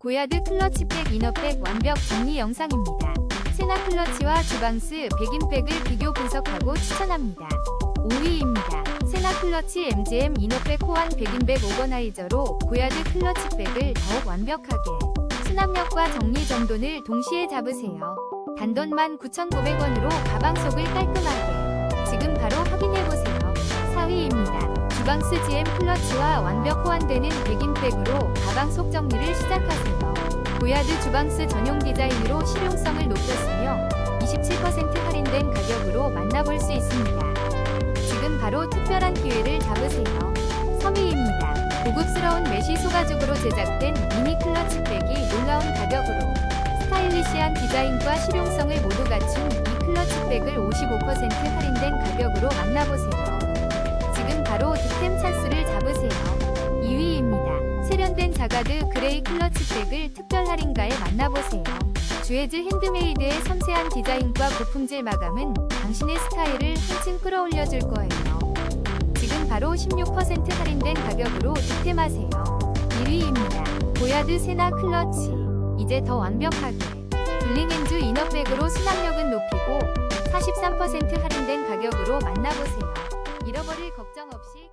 고야드 클러치백 이너백 완벽 정리 영상입니다. 세나 클러치와 주방스 백인백을 비교 분석하고 추천합니다. 5위입니다. 세나 클러치 MGM 이너백 호환 백인백 오거나이저로 고야드 클러치백을 더욱 완벽하게 수납력과 정리 정돈을 동시에 잡으세요. 단돈만 9,900원으로 가방 속을 깔끔하게 4위입니다. 주방스 GM 클러치와 완벽 호환되는 백인백으로 가방 속 정리를 시작하세요. 고야드 주방스 전용 디자인으로 실용성을 높였으며 27% 할인된 가격으로 만나볼 수 있습니다. 지금 바로 특별한 기회를 잡으세요. 3위입니다. 고급스러운 메쉬 소가죽으로 제작된 미니 클러치 백이 놀라운 가격으로 스타일리시한 디자인과 실용성을 모두 갖춘 이 클러치 백을 55% 할인된 가격으로 만나보세요. 자가드 그레이 클러치백을 특별 할인가에 만나보세요. 주에즈 핸드메이드의 섬세한 디자인과 고품질 마감은 당신의 스타일을 한층 끌어올려줄 거예요. 지금 바로 16% 할인된 가격으로 득템하세요. 1위입니다. 보야드 세나 클러치. 이제 더 완벽하게. 블링앤주 이너백으로 수납력은 높이고 43% 할인된 가격으로 만나보세요. 잃어버릴 걱정 없이